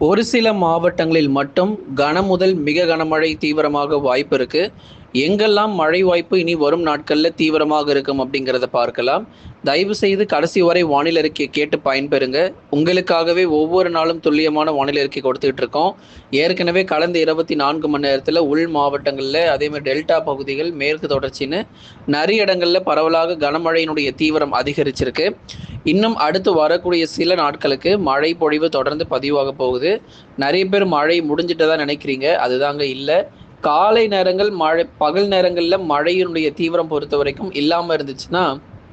ஒரு சில மாவட்டங்களில் மட்டும் கனமுதல் மிக கனமழை தீவிரமாக வாய்ப்பு இருக்குது எங்கெல்லாம் மழை வாய்ப்பு இனி வரும் நாட்களில் தீவிரமாக இருக்கும் அப்படிங்கிறத பார்க்கலாம். தயவு செய்து கடைசி வரை வானிலை அறிக்கையை கேட்டு பயன்பெறுங்க. உங்களுக்காகவே ஒவ்வொரு நாளும் துல்லியமான வானிலை அறிக்கை கொடுத்துட்டு இருக்கோம். ஏற்கனவே கடந்த இருபத்தி நான்கு மணி நேரத்தில் உள் மாவட்டங்களில் அதே மாதிரி டெல்டா பகுதிகள் மேற்கு தொடர்ச்சின்னு நிறைய இடங்களில் பரவலாக கனமழையினுடைய தீவிரம் அதிகரிச்சிருக்கு. இன்னும் அடுத்து வரக்கூடிய சில நாட்களுக்கு மழை பொழிவு தொடர்ந்து பதிவாக போகுது. நிறைய பேர் மழை முடிஞ்சிட்டதா நினைக்கிறீங்க. அதுதாங்க இல்லை. காலை நேரங்கள் மழை பகல் நேரங்களில் மழையினுடைய தீவிரம் பொறுத்த வரைக்கும் இல்லாமல் இருந்துச்சுன்னா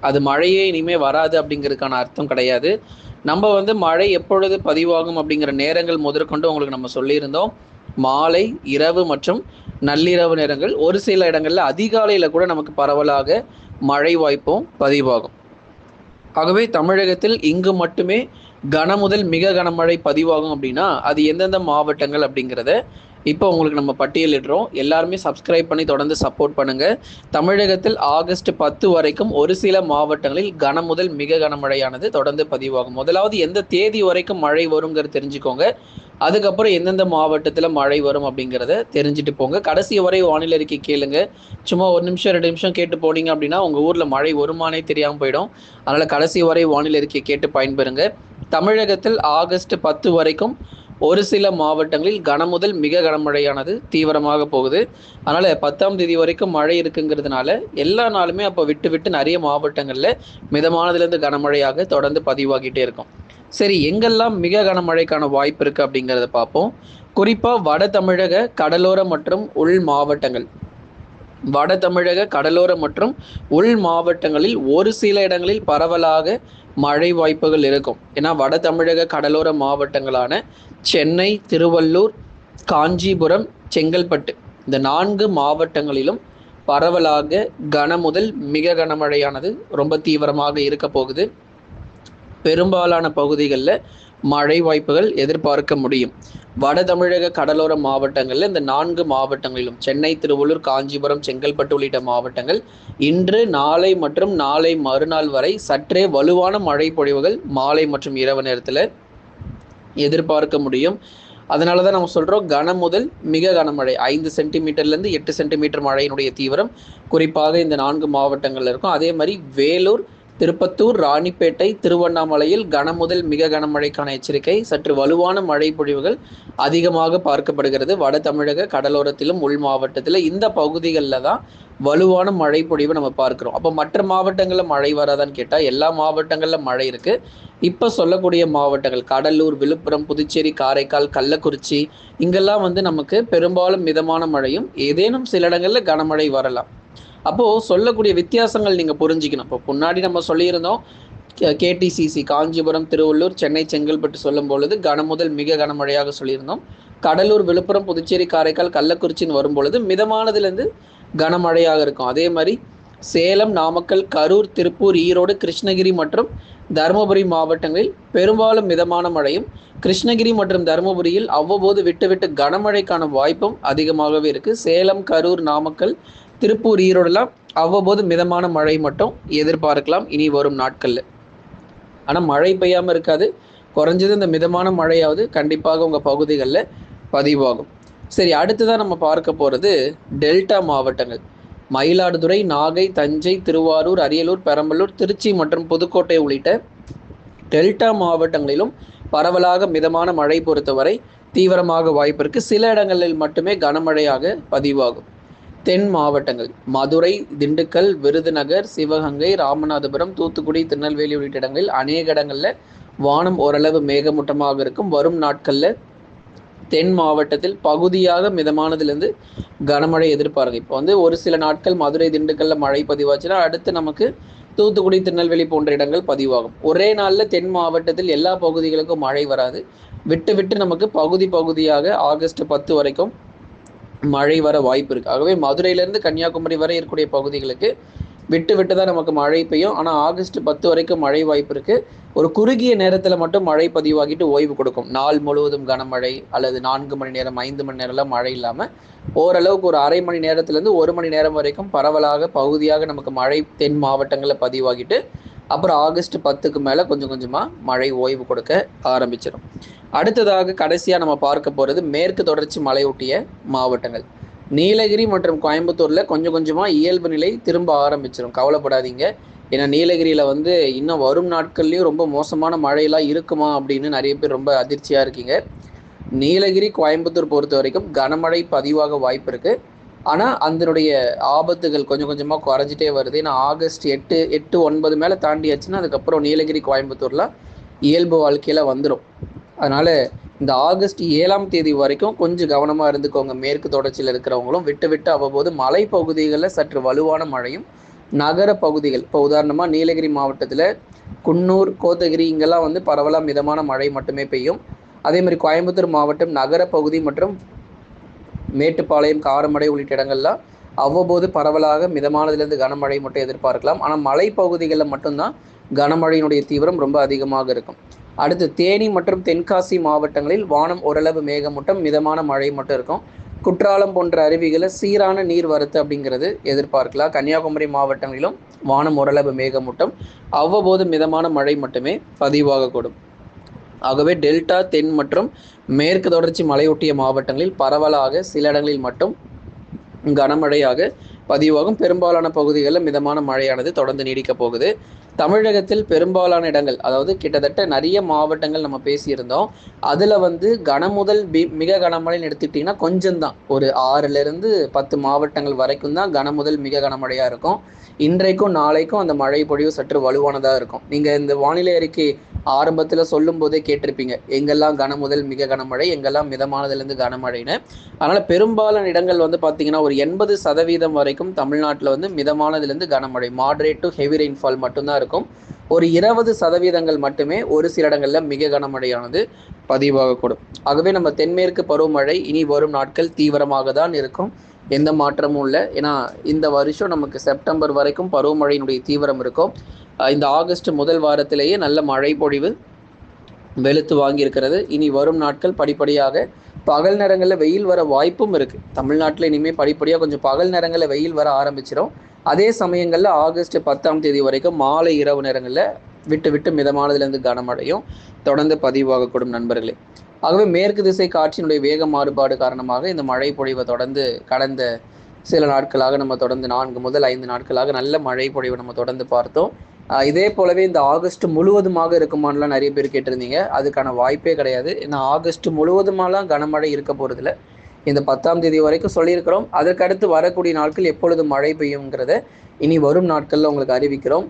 அது மழையே இனிமே வராது அப்படிங்கிறதுக்கான அர்த்தம் கிடையாது. நம்ம வந்து மழை எப்பொழுது பதிவாகும் அப்படிங்கிற நேரங்கள் முதற்கொண்டு உங்களுக்கு நம்ம சொல்லியிருந்தோம். மாலை இரவு மற்றும் நள்ளிரவு நேரங்கள் ஒரு சில இடங்களில் அதிகாலையில் கூட நமக்கு பரவலாக மழை வாய்ப்பும் பதிவாகும். ஆகவே தமிழகத்தில் இங்கு மட்டுமே கன முதல் மிக கனமழை பதிவாகும் அப்படின்னா அது எந்தெந்த மாவட்டங்கள் அப்படிங்கிறத இப்போ உங்களுக்கு நம்ம பட்டியலிடுறோம். எல்லாருமே சப்ஸ்கிரைப் பண்ணி தொடர்ந்து சப்போர்ட் பண்ணுங்க. தமிழகத்தில் ஆகஸ்ட் பத்து வரைக்கும் ஒரு சில மாவட்டங்களில் கன முதல் மிக கனமழையானது தொடர்ந்து பதிவாகும். முதலாவது எந்த தேதி வரைக்கும் மழை வருங்கிறது தெரிஞ்சுக்கோங்க. அதுக்கப்புறம் எந்தெந்த மாவட்டத்தில் மழை வரும் அப்படிங்கிறத தெரிஞ்சுட்டு போங்க. கடைசி வரை வானிலை அறிக்கை கேளுங்க. சும்மா ஒரு நிமிஷம் ரெண்டு நிமிஷம் கேட்டு போனீங்க அப்படின்னா உங்கள் ஊரில் மழை வருமானே தெரியாமல் போயிடும். அதனால் கடைசி வரை வானிலை அறிக்கை கேட்டு பயன்பெறுங்க. தமிழகத்தில் ஆகஸ்ட் பத்து வரைக்கும் ஒரு சில மாவட்டங்களில் கனமுதல் மிக கனமழையானது தீவிரமாக போகுது. அதனால் பத்தாம் தேதி வரைக்கும் மழை இருக்குங்கிறதுனால எல்லா நாளுமே அப்போ விட்டு விட்டு நிறைய மாவட்டங்களில் மிதமானதுலேருந்து கனமழையாக தொடர்ந்து பதிவாகிட்டே இருக்கும். சரி எங்கெல்லாம் மிக கனமழைக்கான வாய்ப்பு இருக்குது அப்படிங்கிறத பார்ப்போம். குறிப்பாக வட தமிழக கடலோர மற்றும் உள் மாவட்டங்கள். வட தமிழக கடலோர மற்றும் உள் மாவட்டங்களில் ஒரு சில இடங்களில் பரவலாக மழை வாய்ப்புகள் இருக்கும். ஏன்னா வட தமிழக கடலோர மாவட்டங்களான சென்னை திருவள்ளூர் காஞ்சிபுரம் செங்கல்பட்டு இந்த நான்கு மாவட்டங்களிலும் பரவலாக கன முதல் மிக கனமழையானது ரொம்ப தீவிரமாக இருக்க போகுது. பெரும்பாலான பகுதிகளில் மழை வாய்ப்புகள் எதிர்பார்க்க முடியும். வட தமிழக கடலோர மாவட்டங்களில் இந்த நான்கு மாவட்டங்களிலும் சென்னை திருவள்ளூர் காஞ்சிபுரம் செங்கல்பட்டு உள்ளிட்ட மாவட்டங்கள் இன்று நாளை மற்றும் நாளை மறுநாள் வரை சற்றே வலுவான மழை பொழிவுகள் மாலை மற்றும் இரவு நேரத்தில் எதிர்பார்க்க முடியும். அதனால தான் நம்ம சொல்கிறோம் கனம் முதல் மிக கனமழை ஐந்து சென்டிமீட்டர்லேருந்து எட்டு சென்டிமீட்டர் மழையினுடைய தீவிரம் குறிப்பாக இந்த நான்கு மாவட்டங்களில் இருக்கும். அதே மாதிரி வேலூர் திருப்பத்தூர் ராணிப்பேட்டை திருவண்ணாமலையில் கனமுதல் மிக கனமழைக்கான எச்சரிக்கை. சற்று வலுவான மழை பொழிவுகள் அதிகமாக பார்க்கப்படுகிறது. வட தமிழக கடலோரத்திலும் உள் மாவட்டத்தில் இந்த பகுதிகளில் தான் வலுவான மழை பொழிவு நம்ம பார்க்குறோம். அப்போ மற்ற மாவட்டங்களில் மழை வராதான்னு கேட்டால் எல்லா மாவட்டங்களில் மழை இருக்குது இப்போ சொல்லக்கூடிய மாவட்டங்கள் கடலூர் விழுப்புரம் புதுச்சேரி காரைக்கால் கள்ளக்குறிச்சி இங்கெல்லாம் வந்து நமக்கு பெரும்பாலும் மிதமான மழையும் ஏதேனும் சில இடங்களில் கனமழை வரலாம். அப்போது சொல்லக்கூடிய வித்தியாசங்கள் நீங்கள் புரிஞ்சிக்கணும். இப்போ முன்னாடி நம்ம சொல்லியிருந்தோம் கேடிசிசி காஞ்சிபுரம் திருவள்ளூர் சென்னை செங்கல்பட்டு சொல்லும் பொழுது கனமுதல் மிக கனமழையாக சொல்லியிருந்தோம். கடலூர் விழுப்புரம் புதுச்சேரி காரைக்கால் கள்ளக்குறிச்சின்னு வரும் பொழுது மிதமானதுலேருந்து கனமழையாக இருக்கும். அதே மாதிரி சேலம் நாமக்கல் கரூர் திருப்பூர் ஈரோடு கிருஷ்ணகிரி மற்றும் தருமபுரி மாவட்டங்களில் பெரும்பாலும் மிதமான மழையும் கிருஷ்ணகிரி மற்றும் தருமபுரியில் அவ்வப்போது விட்டு விட்டு கனமழைக்கான வாய்ப்பும் அதிகமாகவே இருக்கு. சேலம் கரூர் நாமக்கல் திருப்பூர் ஈரோடுலாம் அவ்வப்போது மிதமான மழை மட்டும் எதிர்பார்க்கலாம். இனி வரும் நாட்களில். ஆனால் மழை பெய்யாமல் இருக்காது. குறைஞ்சது இந்த மிதமான மழையாவது கண்டிப்பாக உங்கள் பகுதிகளில் பதிவாகும். சரி அடுத்ததான் நம்ம பார்க்க போகிறது டெல்டா மாவட்டங்கள். மயிலாடுதுறை நாகை தஞ்சை திருவாரூர் அரியலூர் பெரம்பலூர் திருச்சி மற்றும் புதுக்கோட்டை உள்ளிட்ட டெல்டா மாவட்டங்களிலும் பரவலாக மிதமான மழை பொறுத்தவரை தீவிரமாக வாய்ப்பிருக்கு சில இடங்களில் மட்டுமே கனமழையாக பதிவாகும். தென் மாவட்டங்கள். மதுரை திண்டுக்கல் விருதுநகர் சிவகங்கை ராமநாதபுரம் தூத்துக்குடி திருநெல்வேலி உள்ளிட்ட இடங்களில் அநேக இடங்களில் வானம் ஓரளவு மேகமூட்டமாக இருக்கும். வரும் நாட்களில் தென் மாவட்டத்தில் பகுதியாக மிதமானதுலேருந்து கனமழை எதிர்பாருங்க. இப்போ வந்து ஒரு சில நாட்கள் மதுரை திண்டுக்கல்ல மழை பதிவாச்சுன்னா அடுத்து நமக்கு தூத்துக்குடி திருநெல்வேலி போன்ற இடங்கள் பதிவாகும். ஒரே நாளில் தென் மாவட்டத்தில் எல்லா பகுதிகளுக்கும் மழை வராது. விட்டு விட்டு நமக்கு பகுதி பகுதியாக ஆகஸ்ட் பத்து வரைக்கும் மழை வர வாய்ப்பு இருக்குது ஆகவே மதுரையிலேருந்து கன்னியாகுமரி வரை இருக்கக்கூடிய பகுதிகளுக்கு விட்டு விட்டு தான் நமக்கு மழை பெய்யும். ஆனால் ஆகஸ்ட் பத்து வரைக்கும் மழை வாய்ப்பு இருக்குது ஒரு குறுகிய நேரத்தில் மட்டும் மழை பதிவாகிட்டு ஓய்வு கொடுக்கும். நாள் முழுவதும் கனமழை அல்லது நான்கு மணி நேரம் ஐந்து மணி நேரம்லாம் மழை இல்லாமல் ஓரளவுக்கு ஒரு அரை மணி நேரத்துலேருந்து ஒரு மணி நேரம் வரைக்கும் பரவலாக பகுதியாக நமக்கு மழை தென் மாவட்டங்களில் பதிவாகிட்டு அப்புறம் ஆகஸ்ட் பத்துக்கு மேலே கொஞ்சம் கொஞ்சமாக மழை ஓய்வு கொடுக்க ஆரம்பிச்சிடும் அடுத்ததாக கடைசியாக நம்ம பார்க்க போகிறது மேற்கு தொடர்ச்சி மலையொட்டிய மாவட்டங்கள். நீலகிரி மற்றும் கோயம்புத்தூரில் கொஞ்சம் கொஞ்சமாக இயல்பு நிலை திரும்ப ஆரம்பிச்சிடும் கவலைப்படாதீங்க. ஏன்னா நீலகிரியில் வந்து இன்னும் வரும் நாட்கள்லேயும் ரொம்ப மோசமான மழையெல்லாம் இருக்குமா அப்படின்னு நிறைய பேர் ரொம்ப அதிர்ச்சியாக இருக்கீங்க. நீலகிரி கோயம்புத்தூர் பொறுத்த வரைக்கும் கனமழை பதிவாக வாய்ப்பு இருக்குது ஆனால் அதனுடைய ஆபத்துகள் கொஞ்சம் கொஞ்சமாக குறைஞ்சிட்டே வருது. ஏன்னா ஆகஸ்ட் எட்டு எட்டு ஒன்பது மேலே தாண்டியாச்சுன்னா அதுக்கப்புறம் நீலகிரி கோயம்புத்தூர்லாம் இயல்பு வாழ்க்கையில் வந்துடும் அதனால் இந்த ஆகஸ்ட் ஏழாம் தேதி வரைக்கும் கொஞ்சம் கவனமாக இருந்துக்கோங்க. மேற்கு தொடர்ச்சியில் இருக்கிறவங்களும் விட்டு விட்டு அவ்வப்போது மலை பகுதிகளில் சற்று வலுவான மழையும் நகர பகுதிகள் இப்போ உதாரணமாக நீலகிரி மாவட்டத்தில் குன்னூர் கோத்தகிரி இங்கெல்லாம் வந்து பரவலாக மிதமான மழை மட்டுமே பெய்யும். அதே மாதிரி கோயம்புத்தூர் மாவட்டம் நகர பகுதி மற்றும் மேட்டுப்பாளையம் காரமடை உள்ளிட்ட இடங்கள்லாம் அவ்வப்போது பரவலாக மிதமானதுலேருந்து கனமழை மட்டும் எதிர்பார்க்கலாம். ஆனால் மலைப்பகுதிகளில் மட்டும்தான் கனமழையினுடைய தீவிரம் ரொம்ப அதிகமாக இருக்கும். அடுத்து தேனி மற்றும் தென்காசி மாவட்டங்களில் வானம் ஓரளவு மேகமூட்டம் மிதமான மழை மட்டும் இருக்கும். குற்றாலம் போன்ற அருவிகளில் சீரான நீர் வரத்து அப்படிங்கிறது எதிர்பார்க்கலாம். கன்னியாகுமரி மாவட்டங்களிலும் வானம் ஓரளவு மேகமூட்டம் அவ்வப்போது மிதமான மழை மட்டுமே பதிவாகக்கூடும். ஆகவே டெல்டா தென் மற்றும் மேற்கு தொடர்ச்சி மலையொட்டிய மாவட்டங்களில் பரவலாக சில இடங்களில் மட்டும் கனமழையாக பதிவாகும். பெரும்பாலான பகுதிகளில் மிதமான மழையானது தொடர்ந்து நீடிக்கப் போகுது. தமிழகத்தில் பெரும்பாலான இடங்கள் அதாவது கிட்டத்தட்ட நிறைய மாவட்டங்கள் நம்ம பேசியிருந்தோம். அதில் வந்து கனமுதல் பி மிக கனமழைன்னு எடுத்துக்கிட்டிங்கன்னா கொஞ்சம் தான் ஒரு ஆறுலேருந்து பத்து மாவட்டங்கள் வரைக்கும் தான் கனமுதல் மிக கனமழையாக இருக்கும். இன்றைக்கும் நாளைக்கும் அந்த மழை பொழிவு சற்று வலுவானதாக இருக்கும். நீங்கள் இந்த வானிலை அறிக்கை ஆரம்பத்தில் சொல்லும் போதே கேட்டிருப்பீங்க எங்கெல்லாம் கனமுதல் மிக கனமழை எங்கெல்லாம் மிதமானதுலேருந்து கனமழைன்னு அதனால் பெரும்பாலான இடங்கள் வந்து பார்த்தீங்கன்னா ஒரு எண்பது சதவீதம் வரைக்கும் தமிழ்நாட்டில் வந்து மிதமானதுலேருந்து கனமழை மாட்ரேட் டு ஹெவி ரெயின்ஃபால் மட்டும்தான் இருக்கும். ஒரு இருபது சதவீதங்கள் மட்டுமே ஒரு சில இடங்களில் மிக கனமழையானது பதிவாகக்கூடும். ஆகவே நம்ம தென்மேற்கு பருவமழை இனி வரும் நாட்கள் தீவிரமாக தான் இருக்கும். எந்த மாற்றமும் இல்லை. ஏன்னா இந்த வருஷம் நமக்கு செப்டம்பர் வரைக்கும் பருவமழையினுடைய தீவிரம் இருக்கும். இந்த ஆகஸ்ட் முதல் வாரத்திலேயே நல்ல மழை பொழிவு வெளுத்து வாங்கியிருக்கிறது. இனி வரும் நாட்கள் படிப்படியாக பகல் நேரங்களில் வெயில் வர வாய்ப்பும் இருக்குது தமிழ்நாட்டில் இனிமேல் படிப்படியாக கொஞ்சம் பகல் நேரங்களில் வெயில் வர ஆரம்பிச்சிடும் அதே சமயங்களில் ஆகஸ்ட் பத்தாம் தேதி வரைக்கும் மாலை இரவு நேரங்களில் விட்டு விட்டு மிதமானதுலேருந்து கனமழையும் தொடர்ந்து பதிவாகக்கூடும் நண்பர்களே. ஆகவே மேற்கு திசை காற்றினுடைய வேக மாறுபாடு காரணமாக இந்த மழை பொழிவை தொடர்ந்து கடந்த சில நாட்களாக நம்ம தொடர்ந்து நான்கு முதல் ஐந்து நாட்களாக நல்ல மழை பொழிவை நம்ம தொடர்ந்து பார்த்தோம். இதே போலவே இந்த ஆகஸ்ட் முழுவதுமாக இருக்குமான்லாம் நிறைய பேர் கேட்டிருந்தீங்க. அதுக்கான வாய்ப்பே கிடையாது. ஏன்னா ஆகஸ்ட் முழுவதுமாலாம் கனமழை இருக்க போகிறதில்ல இந்த பத்தாம் தேதி வரைக்கும் சொல்லியிருக்கிறோம். அதற்கடுத்து வரக்கூடிய நாட்கள் எப்பொழுது மழை பெய்யுங்கிறத இனி வரும் நாட்களில் உங்களுக்கு அறிவிக்கிறோம்.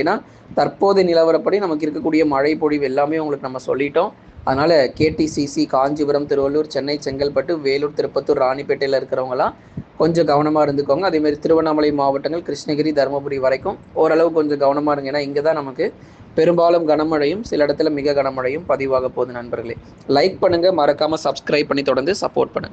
ஏன்னா தற்போதைய நிலவரப்படி நமக்கு இருக்கக்கூடிய மழை பொழிவு எல்லாமே உங்களுக்கு நம்ம சொல்லிட்டோம். அதனால் கேடிசிசி காஞ்சிபுரம் திருவள்ளூர் சென்னை செங்கல்பட்டு வேலூர் திருப்பத்தூர் ராணிப்பேட்டையில் இருக்கிறவங்களாம் கொஞ்சம் கவனமாக இருந்துக்கோங்க. அதேமாதிரி திருவண்ணாமலை மாவட்டங்கள் கிருஷ்ணகிரி தருமபுரி வரைக்கும் ஓரளவு கொஞ்சம் கவனமாக இருங்க. ஏன்னா இங்கே தான் நமக்கு பெரும்பாலும் கனமழையும் சில இடத்துல மிக கனமழையும் பதிவாக போகுது நண்பர்களே. லைக் பண்ணுங்கள் மறக்காமல் சப்ஸ்கிரைப் பண்ணி தொடர்ந்து சப்போர்ட் பண்ணுங்கள்